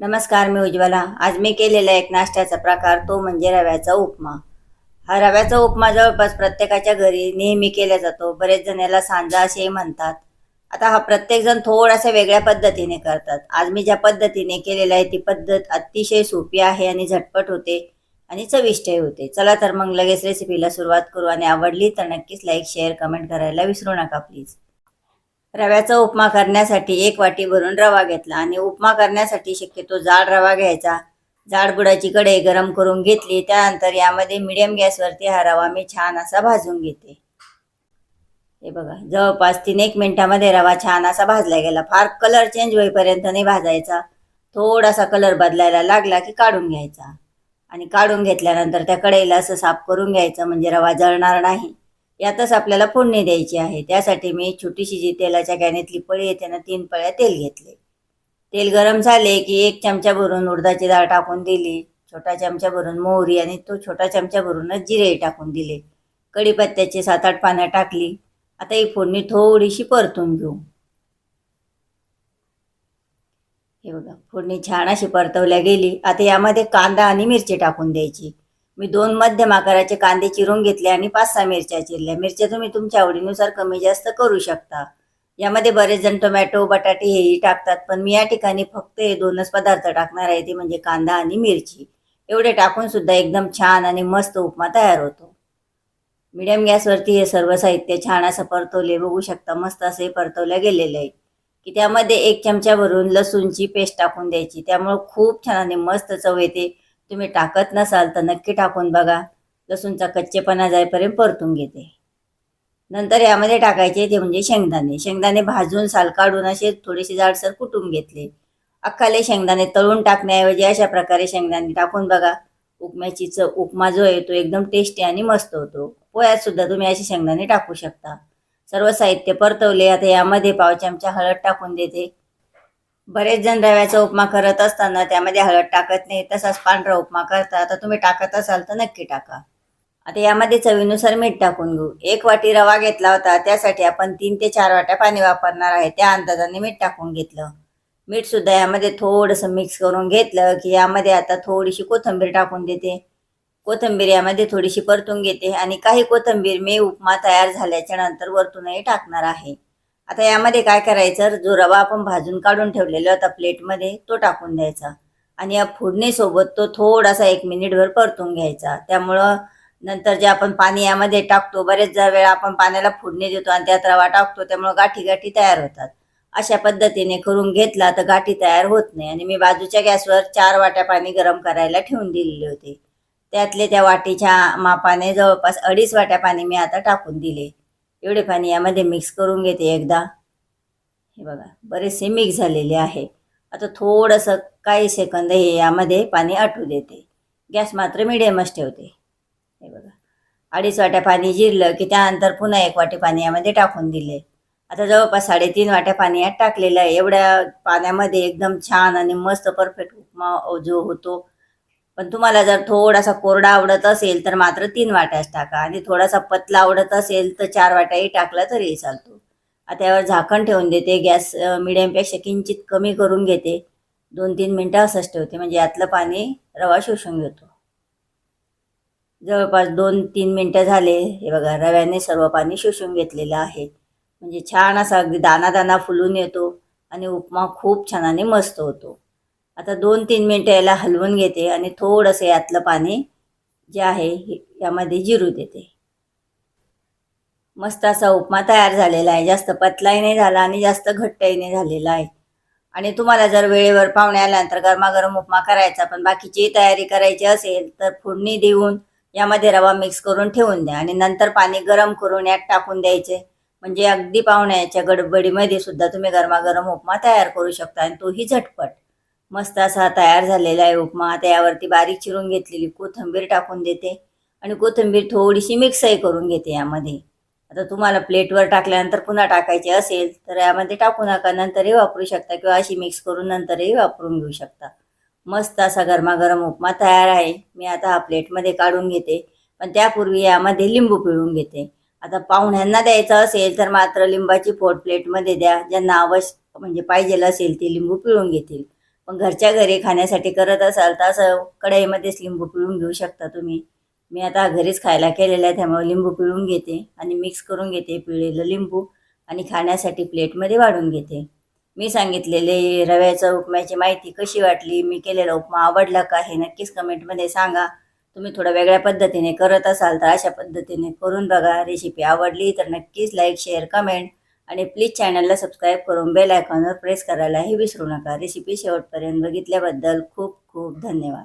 नमस्कार मी उज्ज्वला. आज मी केलेला एक नाश्त्याचा प्रकार तो म्हणजे रव्याचा उपमा. हा रव्याचा उपमा जवळपास प्रत्येकाच्या घरी नेहमी केला जातो. बरेच जण याला सांजा असेही म्हणतात. आता हा प्रत्येकजण थोडासा वेगळ्या पद्धतीने करतात. आज मी ज्या पद्धतीने केलेला आहे ती पद्धत अतिशय सोपी आहे आणि झटपट होते आणि चविष्टही होते. चला तर मग लगेच रेसिपीला सुरुवात करू. आणि आवडली तर नक्कीच लाईक शेअर कमेंट करायला विसरू नका प्लीज रव्याचा उपमा करण्यासाठी एक वाटी भरून रवा घेतला आणि उपमा करण्यासाठी शक्यतो जाड रवा घ्यायचा. जाड बुडाची कढई गरम करून घेतली त्यानंतर यामध्ये मिडियम गॅसवरती हा रवा मी छान असा भाजून घेते. हे बघा जवळपास तीन एक मिनिटामध्ये रवा छान असा भाजला गेला. फार कलर चेंज होईपर्यंत नाही भाजायचा. थोडासा कलर बदलायला लागला की काढून घ्यायचा. आणि काढून घेतल्यानंतर त्या कढईला असं साफ करून घ्यायचं म्हणजे रवा जळणार नाही. यातच आपल्याला फोडणी द्यायची आहे. त्यासाठी मी छोटीशी जी तेलाच्या गॅनेतली पळी येते ना तीन पळ्या तेल घेतले. तेल गरम झाले की एक चमचा भरून उडदाची डाळ टाकून दिली. छोटा चमचा भरून मोहरी आणि तो छोटा चमचा भरूनच जिरे टाकून दिले. कढीपत्त्याची सात आठ पानं टाकली. आता ही फोडणी थोडीशी परतून घेऊ. हे बघा फोडणी छान अशी परतवल्या गेली. आता यामध्ये कांदा आणि मिरची टाकून द्यायची. मी दोन मध्यम आकाराचे कांदे चिरून घेतले आणि पाच सहा मिरच्या चिरल्या. मिरच्या तुम्ही तुमच्या आवडीनुसार कमी जास्त करू शकता. यामध्ये बरेच जण टोमॅटो बटाटे हेही टाकतात पण मी या ठिकाणी फक्त हे दोनच पदार्थ टाकणार आहे ते म्हणजे कांदा आणि मिरची. एवढे टाकून सुद्धा एकदम छान आणि मस्त उपमा तयार होतो. मिडियम गॅसवरती हे सर्व साहित्य छान असं परतवले बघू शकता मस्त असं हे परतवलं गेलेलं आहे की त्यामध्ये एक चमचा भरून लसूणची पेस्ट टाकून द्यायची. त्यामुळं खूप छान आणि मस्त चव येते. तुम्ही टाकत नसाल तर नक्की टाकून बघा. लसूणचा कच्चेपणा जाईपर्यंत परतून घेते. नंतर यामध्ये टाकायचे ते म्हणजे शेंगदाणे. शेंगदाणे भाजून साल काढून असे थोडेसे जाडसर कुटून घेतले. अख्खाले शेंगदाणे तळून टाकण्याऐवजी अशा प्रकारे शेंगदाणे टाकून बघा. उपम्याची चव उपमा जो आहे तो एकदम टेस्टी आणि मस्त होतो. पोह्यात सुद्धा तुम्ही असे शेंगदाणे टाकू शकता. सर्व साहित्य परतवले. आता यामध्ये पाव चमचा हळद टाकून देते. बरेच जण रव्याचा उपमा करत असताना त्यामध्ये हळद टाकत नाही तसाच पांढरा उपमा करता. तर तुम्ही टाकत असाल तर नक्की टाका. आता यामध्ये चवीनुसार मीठ टाकून घेऊ. एक वाटी रवा घेतला होता त्यासाठी आपण तीन ते चार वाट्या पाणी वापरणार आहे. त्या अंदाजाने मीठ टाकून घेतलं. मीठ सुद्धा यामध्ये थोडंसं मिक्स करून घेतलं की यामध्ये आता थोडीशी कोथिंबीर टाकून देते. कोथिंबीर यामध्ये थोडीशी परतून घेते आणि काही कोथिंबीर मी उपमा तयार झाल्याच्यानंतर वरतूनही टाकणार आहे. आता यामध्ये काय करायचं? जो रवा आपण भाजून काढून ठेवलेला होता प्लेटमध्ये तो टाकून द्यायचा. आणि या फोडणीसोबत तो थोडासा एक मिनिटभर परतून घ्यायचा. त्यामुळं नंतर जे आपण पाणी यामध्ये टाकतो बरेचदा वेळा आपण पाण्याला फोडणी देतो आणि त्यात रवा टाकतो त्यामुळं गाठी गाठी तयार होतात. अशा पद्धतीने करून घेतला तर गाठी तयार होत नाही. आणि मी बाजूच्या गॅसवर चार वाट्या पाणी गरम करायला ठेवून दिलेले होते. त्यातले त्या वाटीच्या मापाने जवळपास अडीच वाट्या पाणी मी आता टाकून दिले. एवढे पाणी यामध्ये मिक्स करून घेते एकदा. हे बघा बरेचसे मिक्स झालेले आहे. आता थोडंसं काही सेकंद हे यामध्ये पाणी आटू देते. गॅस मात्र मिडियमच ठेवते. हे बघा. अडीच वाट्या पाणी जिरलं की त्यानंतर पुन्हा एक वाटी पाणी यामध्ये टाकून दिले. आता जवळपास साडेतीन वाट्या पाणी यात टाकलेलं आहे. एवढ्या पाण्यामध्ये एकदम छान आणि मस्त परफेक्ट उपमा जो होतो पण तुम्हाला जर थोडासा कोरडा आवडत असेल तर मात्र तीन वाट्याच टाका. आणि थोडासा पतला आवडत असेल तर चार वाट्याही टाकला तरीही चालतो. आता यावर झाकण ठेवून देते. गॅस मिडियमपेक्षा किंचित कमी करून घेते. दोन तीन मिनटं असंच ठेवते. म्हणजे यातलं पाणी रवा शोषून घेतो. जवळपास दोन तीन मिनटं झाले. हे बघा रव्याने सर्व पाणी शोषून घेतलेलं आहे. म्हणजे छान असा अगदी दाना दाना फुलून येतो. आणि उपमा खूप छानाने मस्त होतो. आता दोन तीन मिनटं याला हलवून घेते आणि थोडंसं यातलं पाणी जे आहे हे यामध्ये जिरू देते. मस्त असा उपमा तयार झालेला आहे. जास्त पतलाही नाही झाला आणि जास्त घट्टही नाही झालेला आहे. आणि तुम्हाला जर वेळेवर पाहुणे आल्यानंतर गरमागरम उपमा करायचा पण बाकीची तयारी करायची असेल तर फोडणी देऊन यामध्ये रवा मिक्स करून ठेवून द्या आणि नंतर पाणी गरम करून यात टाकून द्यायचे. म्हणजे अगदी पाहुण्याच्या गडबडीमध्ये सुद्धा तुम्ही गरमागरम उपमा तयार करू शकता आणि तोही झटपट. मस्त असा तयार झालेला आहे उपमा. त्यावरती बारीक चिरून घेतलेली कोथिंबीर टाकून देते आणि कोथिंबीर थोडीशी मिक्सही करून घेते यामध्ये. आता तुम्हाला प्लेटवर टाकल्यानंतर पुन्हा टाकायची असेल तर यामध्ये टाकू नका नंतरही वापरू शकता किंवा अशी मिक्स करून नंतरही वापरून घेऊ शकता. मस्त असा गरमागरम उपमा तयार आहे. मी आता हा प्लेटमध्ये काढून घेते पण त्यापूर्वी यामध्ये लिंबू पिळून घेते. आता पाहुण्यांना द्यायचं असेल तर मात्र लिंबाची फोड प्लेटमध्ये द्या. ज्यांना आवश्यक म्हणजे पाहिजेल असेल ते लिंबू पिळून घेतील. पण घरच्या घरी खाण्यासाठी करत असाल तर असं कढाईमध्येच लिंबू पिळून घेऊ शकता तुम्ही. मी आता घरीच खायला केलेलं आहे त्यामुळे लिंबू पिळून घेते आणि मिक्स करून घेते पिळलेलं लिंबू आणि खाण्यासाठी प्लेटमध्ये वाढून घेते. मी सांगितलेले रव्याच्या उपम्याची माहिती कशी वाटली मी केलेला उपमा आवडला का हे नक्कीच कमेंटमध्ये सांगा. तुम्ही थोडं वेगळ्या पद्धतीने करत असाल तर अशा पद्धतीने करून बघा. रेसिपी आवडली तर नक्कीच लाईक शेअर कमेंट आणि प्लीज चॅनलला सबस्क्राईब करून बेल आयकॉनवर प्रेस करायलाही विसरू नका. रेसिपी शेवटपर्यंत बघितल्याबद्दल खूप खूप धन्यवाद.